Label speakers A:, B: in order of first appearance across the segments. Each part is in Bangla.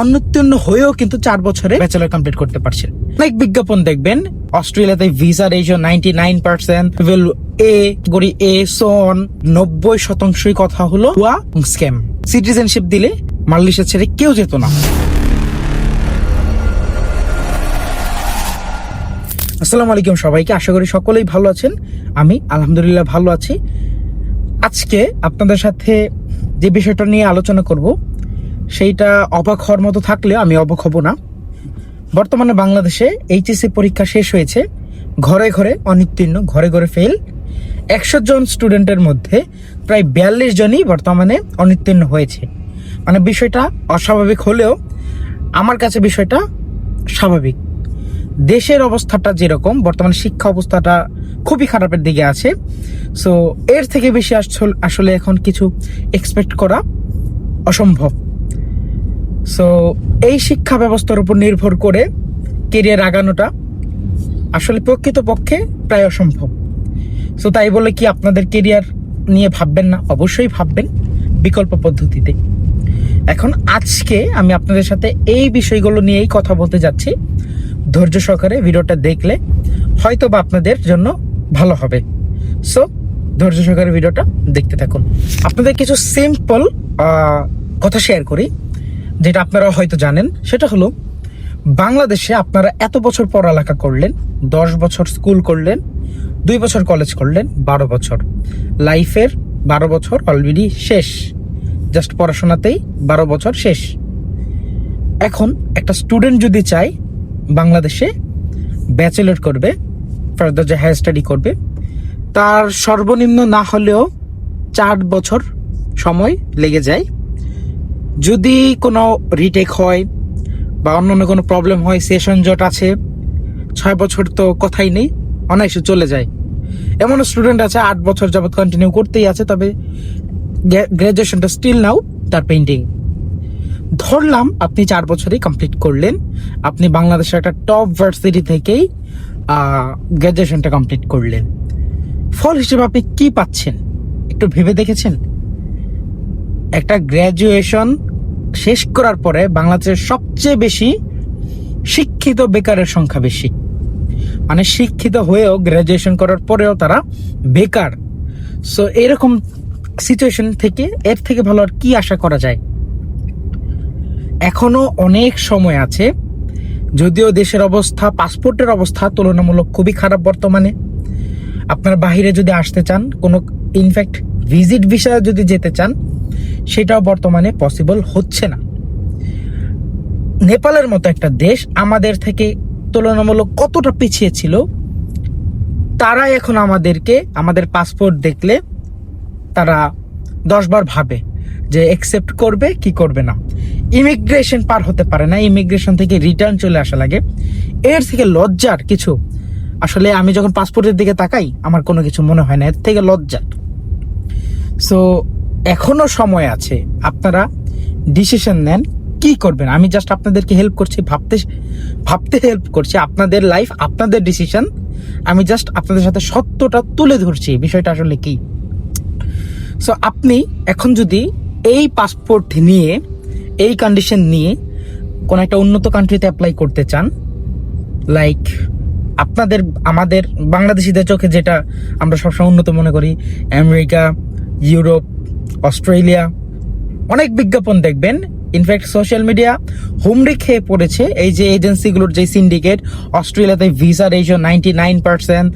A: অনুত্তীর্ণ হয়েও কিন্তু চার বছরে ব্যাচেলর কমপ্লিট করতে পারছেন অনেক বিজ্ঞাপন দেখবেন, অস্ট্রেলিয়াতে visa ratio ninety nine percent এ গড়ি এ সন নব্বই শতাংশই কথা হলো ভুয়া স্ক্যাম সিটিজেনশিপ দিলে মালয়েশিয়া ছেড়ে কেউ যেত না। আসসালামু আলাইকুম সবাইকে, আশা করি সকলেই ভালো আছেন। আমি আলহামদুলিল্লাহ ভালো আছি। আজকে আপনাদের সাথে যে বিষয়টা নিয়ে আলোচনা করব সেইটা অবাক হওয়ার মতো থাকলেও আমি অবাক হব না। বর্তমানে বাংলাদেশে এইচএসসি পরীক্ষা শেষ হয়েছে। ঘরে ঘরে অনুত্তীর্ণ, ঘরে ঘরে ফেল একশো জন স্টুডেন্টের মধ্যে প্রায় বিয়াল্লিশ জনই বর্তমানে অনুত্তীর্ণ হয়েছে। মানে বিষয়টা অস্বাভাবিক হলেও আমার কাছে বিষয়টা স্বাভাবিক। দেশের অবস্থাটা যেরকম, বর্তমানে শিক্ষা অবস্থাটা খুবই খারাপের দিকে আছে। সো এর থেকে বেশি আসল- আসলে এখন কিছু এক্সপেক্ট করা অসম্ভব। সো এই শিক্ষা ব্যবস্থার উপর নির্ভর করে কেরিয়ার আগানোটা আসলে প্রকৃতপক্ষে প্রায় অসম্ভব। সো তাই বলে কি আপনাদের কেরিয়ার নিয়ে ভাববেন না? অবশ্যই ভাববেন বিকল্প পদ্ধতিতে। এখন আজকে আমি আপনাদের সাথে এই বিষয়গুলো নিয়েই কথা বলতে যাচ্ছি। ধৈর্য সহকারে ভিডিওটা দেখলে হয়তো বা আপনাদের জন্য ভালো হবে। সো ধৈর্য সহকারে ভিডিওটা দেখতে থাকুন। আপনাদের কিছু সিম্পল কথা শেয়ার করি। যেটা আপনারা হয়তো জানেন, সেটা হলো বাংলাদেশে আপনারা এত বছর পড়ালেখা করলেন, দশ বছর স্কুল করলেন, দুই বছর কলেজ করলেন, বারো বছর। লাইফের বারো বছর অলরেডি শেষ। জাস্ট পড়াশোনাতেই বারো বছর শেষ। এখন একটা স্টুডেন্ট যদি চায় বাংলাদেশে ব্যাচেলর করবে ফার্দার যে হায়ার স্টাডি করবে, তার সর্বনিম্ন না হলেও চার বছর সময় লেগে যায় যদি কোনো রিটেক হয় বা অন্য অন্য কোনো প্রবলেম হয় সেশন জট আছে, ছয় বছর তো কথাই নেই, অনায়াসে চলে যায়। এমন স্টুডেন্ট আছে, আট বছর যাবৎ কন্টিনিউ করতেই আছে, তবে গ্র্যাজুয়েশনটা স্টিল নাও, তার পেন্টিং ধরলাম, আপনি চার বছরই কমপ্লিট করলেন, আপনি বাংলাদেশের একটা টপ ভার্সিটি থেকেই গ্র্যাজুয়েশনটা কমপ্লিট করলেন। ফল হিসেবে আপনি কি পাচ্ছেন? একটু ভেবে দেখেছেন? একটা গ্র্যাজুয়েশন শেষ করার পরে বাংলাদেশের সবচেয়ে বেশি শিক্ষিত বেকারের সংখ্যা বেশি। মানে শিক্ষিত হয়েও গ্র্যাজুয়েশন করার পরেও তারা বেকার। সো এরকম সিচুয়েশন থেকে এর থেকে ভালো আর কি আশা করা যায়? এখনও অনেক সময় আছে, যদিও দেশের অবস্থা পাসপোর্টের অবস্থা তুলনামূলক খুবই খারাপ বর্তমানে। আপনার বাহিরে যদি আসতে চান, কোনো ইনফ্যাক্ট ভিজিট ভিসা যদি যেতে চান সেটাও বর্তমানে পসিবল হচ্ছে না। নেপালের মতো একটা দেশ আমাদের থেকে তুলনামূলক কতটা পিছিয়ে ছিল তারা এখন আমাদেরকে, আমাদের পাসপোর্ট দেখলে তারা দশবার ভাবে যে অ্যাকসেপ্ট করবে কি করবে না। ইমিগ্রেশন পার হতে পারে না ইমিগ্রেশন থেকে রিটার্ন চলে আসা লাগে। এর থেকে লজ্জার কিছু, আসলে আমি যখন পাসপোর্টের দিকে তাকাই, আমার কোনো কিছু মনে হয় না, এর থেকে লজ্জার। সো এখনও সময় আছে। আপনারা ডিসিশন নেন, কি করবেন? আমি জাস্ট আপনাদেরকে হেল্প করছি, ভাবতে ভাবতে হেল্প করছি। আপনাদের লাইফ আপনাদের ডিসিশন আমি জাস্ট আপনাদের সাথে সত্যটা তুলে ধরছি। বিষয়টা আসলে কি? সো আপনি এখন যদি এই পাসপোর্ট নিয়ে, এই কন্ডিশন নিয়ে কোনো একটা উন্নত কান্ট্রিতে অ্যাপ্লাই করতে চান লাইক আপনাদের, আমাদের বাংলাদেশিদের চোখে যেটা আমরা সবসময় উন্নত মনে করি আমেরিকা ইউরোপ অস্ট্রেলিয়া। অনেক বিজ্ঞাপন দেখবেন। ইনফ্যাক্ট সোশ্যাল মিডিয়া হুমড়ি খেয়ে পড়েছে। এই যে এজেন্সিগুলোর যে সিন্ডিকেট অস্ট্রেলিয়াতে visa ratio ninety nine percent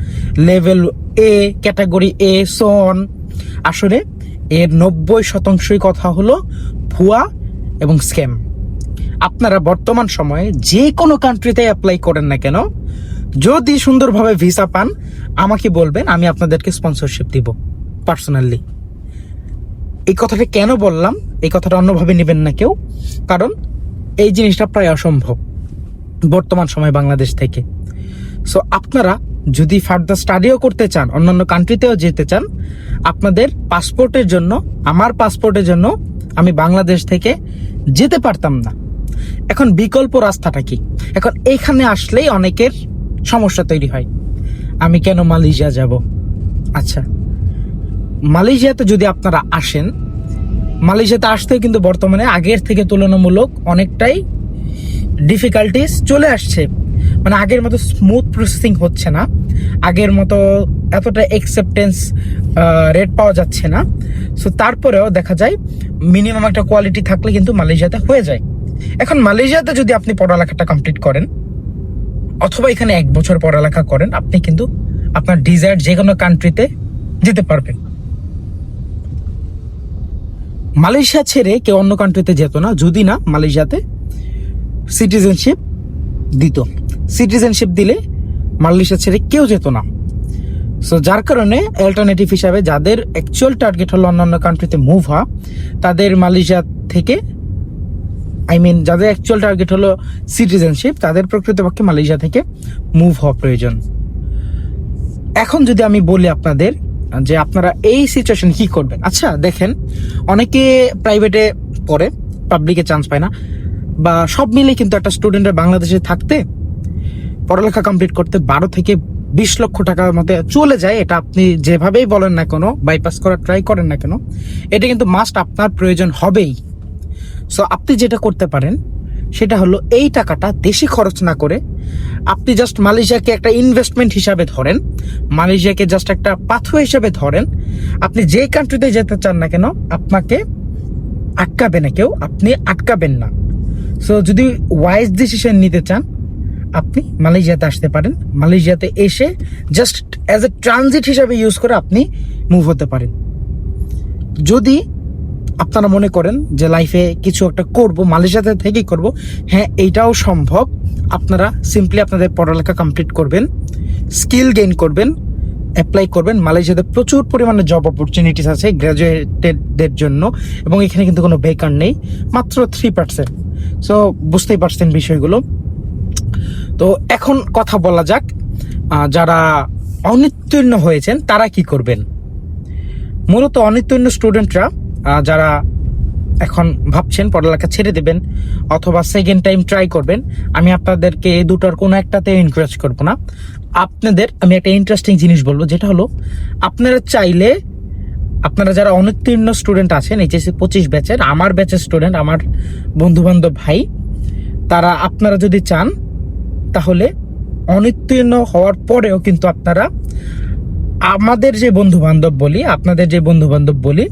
A: level এ ক্যাটাগরি এ সন আসলে এর নব্বই শতাংশই কথা হলো ভুয়া এবং স্ক্যাম আপনারা বর্তমান সময়ে যে কোনো কান্ট্রিতে অ্যাপ্লাই করেন না কেন, যদি সুন্দরভাবে ভিসা পান, আমাকে বলবেন, আমি আপনাদেরকে স্পন্সরশিপ দিব পার্সোনালি এই কথাটা কেন বললাম? এই কথাটা অন্যভাবে নেবেন না কেউ। কারণ এই জিনিসটা প্রায় অসম্ভব বর্তমান সময় বাংলাদেশ থেকে। সো আপনারা যদি ফার্দার স্টাডিও করতে চান, অন্যান্য কান্ট্রিতেও যেতে চান, আপনাদের পাসপোর্টের জন্য, আমার পাসপোর্টের জন্য আমি বাংলাদেশ থেকে যেতে পারতাম না। এখন বিকল্প রাস্তাটা কি? এখন এইখানে আসলেই অনেকের সমস্যা তৈরি হয়। আমি কেন মালয়েশিয়া যাব? আচ্ছা মালয়েশিয়াতে যদি আপনারা আসেন, মালয়েশিয়াতে আসতেও কিন্তু বর্তমানে আগের থেকে তুলনামূলক অনেকটাই ডিফিকাল্টিস চলে আসছে। মানে আগের মতো স্মুথ প্রসেসিং হচ্ছে না। আগের মতো এতটা অ্যাকসেপ্টেন্স রেট পাওয়া যাচ্ছে না। সো তারপরেও দেখা যায় মিনিমাম একটা কোয়ালিটি থাকলে কিন্তু মালয়েশিয়াতে হয়ে যায়। এখন মালয়েশিয়াতে যদি আপনি পড়ালেখাটা কমপ্লিট করেন, অথবা এখানে এক বছর পড়ালেখা করেন, আপনি কিন্তু আপনার ডিজায়ার যে কোনো কান্ট্রিতে যেতে পারবেন। মালয়েশিয়া ছেড়ে কেউ অন্য কান্ট্রিতে যেত না, যদি না মালয়েশিয়াতে সিটিজেনশিপ দিত। সিটিজেনশিপ দিলে মালয়েশিয়া ছেড়ে কেউ যেত না। সো যার কারণে অল্টারনেটিভ হিসাবে যাদের অ্যাকচুয়াল টার্গেট হলো অন্যান্য কান্ট্রিতে মুভ হওয়া, তাদের মালয়েশিয়া থেকে আই মিন যাদের অ্যাকচুয়াল টার্গেট হলো সিটিজেনশিপ তাদের প্রকৃতপক্ষে মালয়েশিয়া থেকে মুভ হওয়া প্রয়োজন। এখন যদি আমি বলি আপনাদের যে আপনারা এই সিচুয়েশন কি করবেন? আচ্ছা দেখেন, অনেকে প্রাইভেটে পড়ে পাবলিকে চান্স পায় না, বা সব মিলে কিন্তু একটা স্টুডেন্টের বাংলাদেশে থাকতে, পড়ালেখা কমপ্লিট করতে বারো থেকে বিশ লক্ষ টাকার মধ্যে চলে যায়, এটা আপনি যেভাবেই বলেন না কেন বাইপাস করার ট্রাই করেন না কেন, এটা কিন্তু মাস্ট আপনার প্রয়োজন হবেই। সো আপনি যেটা করতে পারেন সেটা হলো এই টাকাটা দেশে খরচ না করে আপনি জাস্ট মালয়েশিয়াকে একটা ইনভেস্টমেন্ট হিসাবে ধরেন, মালয়েশিয়াকে জাস্ট একটা পাথওয়ে হিসাবে ধরেন, আপনি যে কান্ট্রিতে যেতে চান না কেন, আপনাকে আটকাবে না কেউ, আপনি আটকাবেন না। সো যদি ওয়াইজ ডিসিশন নিতে চান, আপনি মালয়েশিয়াতে আসতে পারেন, মালয়েশিয়াতে এসে জাস্ট অ্যাজ এ ট্রানজিট হিসাবে ইউজ করে আপনি মুভ হতে পারেন। যদি আপনারা মনে করেন যে লাইফে কিছু একটা করব, মালয়েশিয়াতে থেকেই করব। হ্যাঁ এইটাও সম্ভব। আপনারা সিম্পলি আপনাদের পড়ালেখা কমপ্লিট করবেন স্কিল গেইন করবেন অ্যাপ্লাই করবেন। মালয়েশিয়াতে প্রচুর পরিমাণে জব অপরচুনিটিস আছে গ্র্যাজুয়েটেডদের জন্য এবং এখানে কিন্তু কোনো বেকার নেই, মাত্র থ্রি পার্সেন্ট সো বুঝতেই পারছেন বিষয়গুলো। তো এখন কথা বলা যাক যারা অনুত্তীর্ণ হয়েছেন, তারা কি করবেন? মূলত অনুত্তীর্ণ স্টুডেন্টরা যারা এখন ভাবছেন পড়ালেখা ছেড়ে দেবেন অথবা সেকেন্ড টাইম ট্রাই করবেন, আমি আপনাদেরকে এই দুটোর কোনো একটাতে এনকারেজ করব না। আপনাদের আমি একটা ইন্টারেস্টিং জিনিস বলব, যেটা হলো, আপনারা চাইলে, আপনারা যারা অনুত্তীর্ণ স্টুডেন্ট আছেন এইচএসসি পঁচিশ ব্যাচের আমার ব্যাচের স্টুডেন্ট আমার বন্ধু বান্ধব ভাই, তারা আপনারা যদি চান, তাহলে অনুত্তীর্ণ হওয়ার পরেও কিন্তু আপনারা আমাদের যে বন্ধু বান্ধব বলি, আপনাদের যে বন্ধু বান্ধব বলি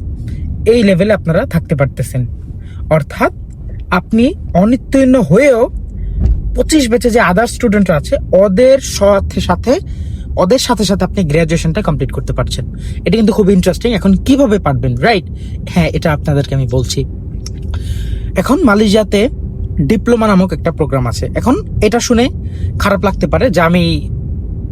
A: এই লেভেলে আপনারা থাকতে পারতেছেন। অর্থাৎ আপনি অনুত্তীর্ণ হয়েও পঁচিশ ব্যাচে যে আদার স্টুডেন্ট আছে, ওদের সাথে সাথে, ওদের সাথে সাথে আপনি গ্র্যাজুয়েশনটা কমপ্লিট করতে পারছেন। এটা কিন্তু খুব ইন্টারেস্টিং এখন কীভাবে পারবেন? রাইট হ্যাঁ এটা আপনাদেরকে আমি বলছি। এখন মালয়েশিয়াতে ডিপ্লোমা নামক একটা প্রোগ্রাম আছে। এখন এটা শুনে খারাপ লাগতে পারে যে আমি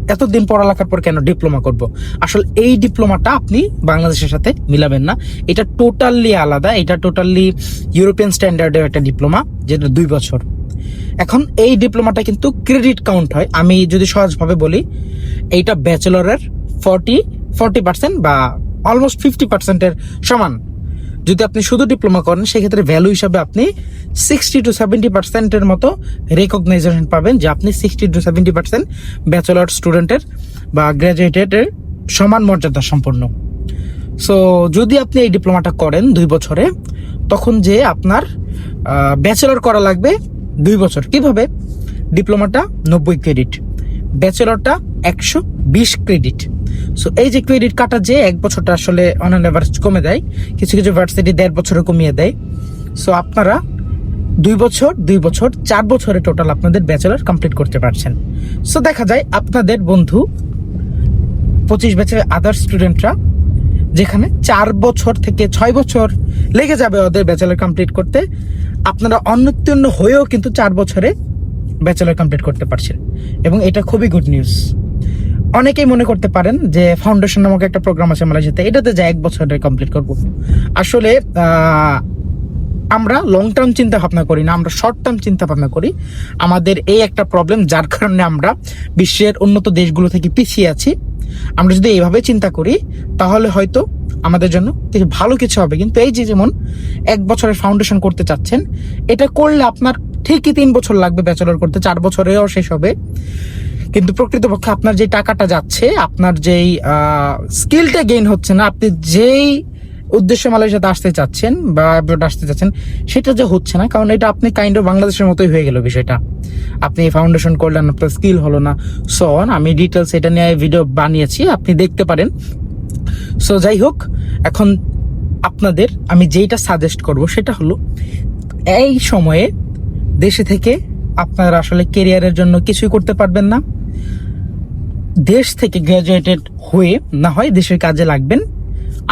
A: এতদিন পড়ালেখার পর কেন ডিপ্লোমা করব? আসলে এই ডিপ্লোমাটা আপনি বাংলাদেশের সাথে মিলাবেন না। এটা টোটালি আলাদা, এটা টোটালি ইউরোপিয়ান স্ট্যান্ডার্ডের একটা ডিপ্লোমা যেটা দুই বছর। এখন এই ডিপ্লোমাটা কিন্তু ক্রেডিট কাউন্ট হয়। আমি যদি সহজভাবে বলি, এইটা ব্যাচেলরের ফর্টি ফর্টি পার্সেন্ট বা অলমোস্ট ফিফটি পার্সেন্টের সমান। যদি আপনি শুধু ডিপ্লোমা করেন, সেক্ষেত্রে ভ্যালু হিসাবে আপনি সিক্সটি টু সেভেন্টি পার্সেন্টের মতো রেকগনাইজেশন পাবেন যে আপনি sixty to seventy percent bachelor স্টুডেন্টের বা গ্র্যাজুয়েটেডের সমান মর্যাদা সম্পন্ন। সো যদি আপনি এই ডিপ্লোমাটা করেন দুই বছরে, তখন যে আপনার ব্যাচেলর করা লাগবে দুই বছর। কীভাবে? ডিপ্লোমাটা নব্বই ক্রেডিট ব্যাচেলরটা একশো বিশ ক্রেডিট সো এই যে ক্রেডিট কাটা যে এক বছরটা আসলে অন অ্যান এভারেজ কমে দেয়, কিছু কিছু ভার্সিটি দেড় বছরে কমিয়ে দেয়। সো আপনারা দুই বছর দুই বছর, চার বছরে টোটাল আপনাদের ব্যাচেলর কমপ্লিট করতে পারছেন। সো দেখা যায় আপনাদের বন্ধু, পঁচিশ ব্যাচের আদার স্টুডেন্টরা যেখানে চার বছর থেকে ছয় বছর লেগে যাবে ওদের ব্যাচেলর কমপ্লিট করতে, আপনারা অনুত্তীর্ণ হয়েও কিন্তু চার বছরে ব্যাচেলর কমপ্লিট করতে পারছেন। এবং এটা খুবই গুড নিউজ অনেকেই মনে করতে পারেন যে ফাউন্ডেশন নামক একটা প্রোগ্রাম আছে মালয়েশিয়াতে, এটাতে যা এক বছরে কমপ্লিট করব। আসলে আমরা লং টার্ম চিন্তা ভাবনা করি না, আমরা শর্ট টার্ম চিন্তা ভাবনা করি। আমাদের এই একটা প্রবলেম যার কারণে আমরা বিশ্বের উন্নত দেশগুলো থেকে পিছিয়ে আছি। আমরা যদি এইভাবে চিন্তা করি, তাহলে হয়তো আমাদের জন্য কিছু ভালো কিছু হবে। কিন্তু এই যে যেমন এক বছরের ফাউন্ডেশন করতে চাচ্ছেন, এটা করলে আপনার ঠিকই তিন বছর লাগবে ব্যাচেলর করতে, চার বছরেও শেষ হবে। কিন্তু প্রকৃতপক্ষে আপনার যে টাকাটা যাচ্ছে, আপনার যেই স্কিলটা গেইন হচ্ছে না, আপনি যেই উদ্দেশ্যে মালয়েশিয়াতে আসতে চাচ্ছেন বা আসতে চাচ্ছেন, সেটা যে হচ্ছে না, কারণ এটা আপনি কাইন্ড অফ বাংলাদেশের মতোই হয়ে গেল বিষয়টা। আপনি ফাউন্ডেশন করলেন, আপনার স্কিল হলো না সো অন আমি ডিটেলস এটা নিয়ে ভিডিও বানিয়েছি, আপনি দেখতে পারেন। সো যাই হোক, এখন আপনাদের আমি যেইটা সাজেস্ট করব, সেটা হলো, এই সময়ে দেশে থেকে আপনারা আসলে কেরিয়ারের জন্য কিছুই করতে পারবেন না। দেশ থেকে গ্র্যাজুয়েটেড হয়ে, না হয় দেশের কাজে লাগবেন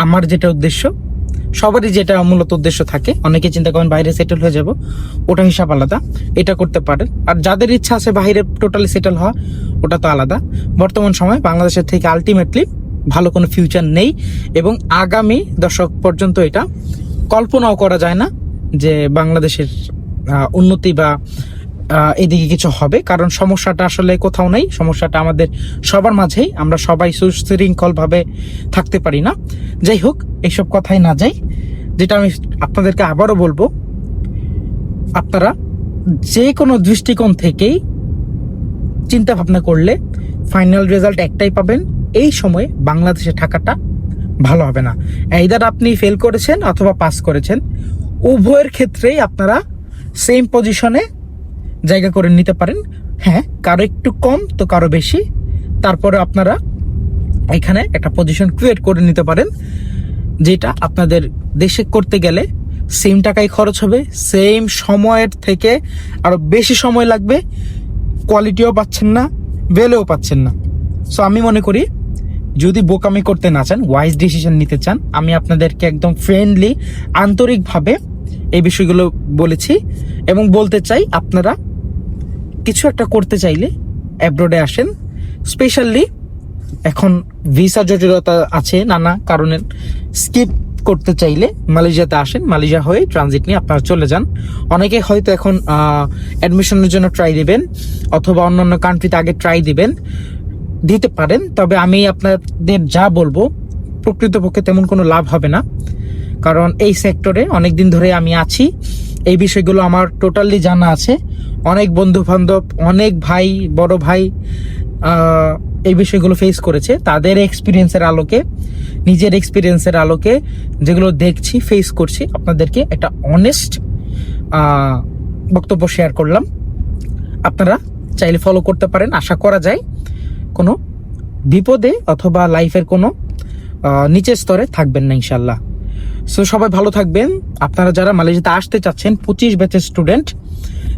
A: আমার যেটা উদ্দেশ্য, সবারই যেটা মূলত উদ্দেশ্য থাকে, অনেকে চিন্তা করেন বাইরে সেটেল হয়ে যাব, ওটা হিসাব আলাদা, এটা করতে পারেন। আর যাদের ইচ্ছা আছে বাইরে টোটালি সেটেল হওয়া, ওটা তো আলাদা। বর্তমান সময় বাংলাদেশের থেকে আলটিমেটলি ভালো কোনো ফিউচার নেই এবং আগামী দশক পর্যন্ত এটা কল্পনাও করা যায় না যে বাংলাদেশের উন্নতি বা এদিকে কিছু হবে। কারণ সমস্যাটা আসলে কোথাও নেই। সমস্যাটা আমাদের সবার মাঝেই। আমরা সবাই সুশৃঙ্খল ভাবে থাকতে পারি না। যাই হোক এইসব কথাই না যাই। যেটা আমি আপনাদেরকে আবারও বলব, আপনারা যে কোনো দৃষ্টিকোণ থেকেই চিন্তা ভাবনা করলে ফাইনাল রেজাল্ট একটাই পাবেন। এই সময়ে বাংলাদেশে থাকাটা ভালো হবে না। এইদার আপনি ফেল করেছেন অথবা পাস করেছেন, উভয়ের ক্ষেত্রেই আপনারা সেম পজিশনে জায়গা করে নিতে পারেন। হ্যাঁ কারও একটু কম, তো কারও বেশি। তারপরে আপনারা এখানে একটা পজিশন ক্রিয়েট করে নিতে পারেন, যেটা আপনাদের দেশে করতে গেলে সেম টাকাই খরচ হবে সেম সময়ের থেকে আরও বেশি সময় লাগবে। কোয়ালিটিও পাচ্ছেন না ভ্যালুও পাচ্ছেন না। সো আমি মনে করি, যদি বোকামি করতে না চান ওয়াইজ ডিসিশন নিতে চান, আমি আপনাদেরকে একদম ফ্রেন্ডলি আন্তরিকভাবে এই বিষয়গুলো বলেছি এবং বলতে চাই, আপনারা কিছু একটা করতে চাইলে অ্যাব্রোডে আসেন। স্পেশালি এখন ভিসা জটিলতা আছে নানা কারণে স্কিপ করতে চাইলে মালয়েশিয়াতে আসেন। মালয়েশিয়া হয়ে ট্রানজিট নিয়ে আপনারা চলে যান। অনেকে হয়তো এখন অ্যাডমিশনের জন্য ট্রাই দিবেন অথবা অন্যান্য কান্ট্রিতে আগে ট্রাই দিবেন, দিতে পারেন। তবে আমি আপনাদের যা বলব, প্রকৃতপক্ষে তেমন কোনো লাভ হবে না। কারণ এই সেক্টরে অনেক দিন ধরে আমি আছি। এই বিষয়গুলো আমার টোটালি জানা আছে। অনেক বন্ধু বান্ধব অনেক ভাই, বড় ভাই এই বিষয়গুলো ফেস করেছে। তাদের এক্সপিরিয়েন্সের আলোকে, নিজের এক্সপিরিয়েন্সের আলোকে যেগুলো দেখছি ফেস করছি, আপনাদেরকে একটা অনেস্ট বক্তব্য শেয়ার করলাম। আপনারা চাইলে ফলো করতে পারেন। আশা করা যায় কোনো বিপদে অথবা লাইফের কোনো নিচের স্তরে থাকবেন না ইনশাল্লাহ সো সবাই ভালো থাকবেন। আপনারা যারা মালয়েশিয়াতে আসতে চাচ্ছেন, পঁচিশ ব্যাচের স্টুডেন্ট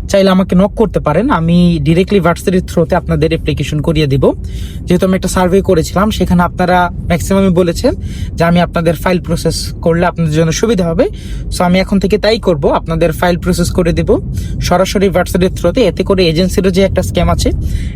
A: চাইলে আমাকে নক করতে পারেন। আমি ডিরেক্টলি ভার্সিটির থ্রুতে আপনাদের অ্যাপ্লিকেশন করিয়ে দিব। যেহেতু আমি একটা সার্ভে করেছিলাম, সেখানে আপনারা ম্যাক্সিমামই বলেছেন যে আমি আপনাদের ফাইল প্রসেস করলে আপনাদের জন্য সুবিধা হবে। সো আমি এখন থেকে তাই করব। আপনাদের ফাইল প্রসেস করে দেব। সরাসরি ভার্সিটির থ্রুতে এতে করে এজেন্সিরও যে একটা স্ক্যাম আছে,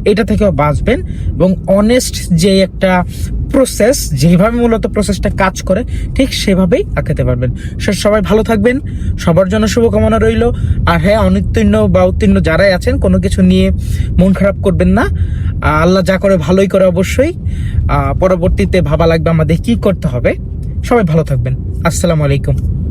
A: এটা থেকেও বাঁচবেন। এবং অনেস্ট যে একটা প্রসেস যেভাবে মূলত প্রসেসটা কাজ করে, ঠিক সেভাবেই আঁকাতে পারবেন। সে সবাই ভালো থাকবেন, সবার জন্য শুভকামনা রইল। আর হ্যাঁ অনুত্তীর্ণ বা উত্তীর্ণ যারাই আছেন, কোনো কিছু নিয়ে মন খারাপ করবেন না। আল্লাহ যা করে ভালোই করে অবশ্যই। পরবর্তীতে ভাবা লাগবে আমাদের কি করতে হবে। সবাই ভালো থাকবেন। আসসালামু আলাইকুম।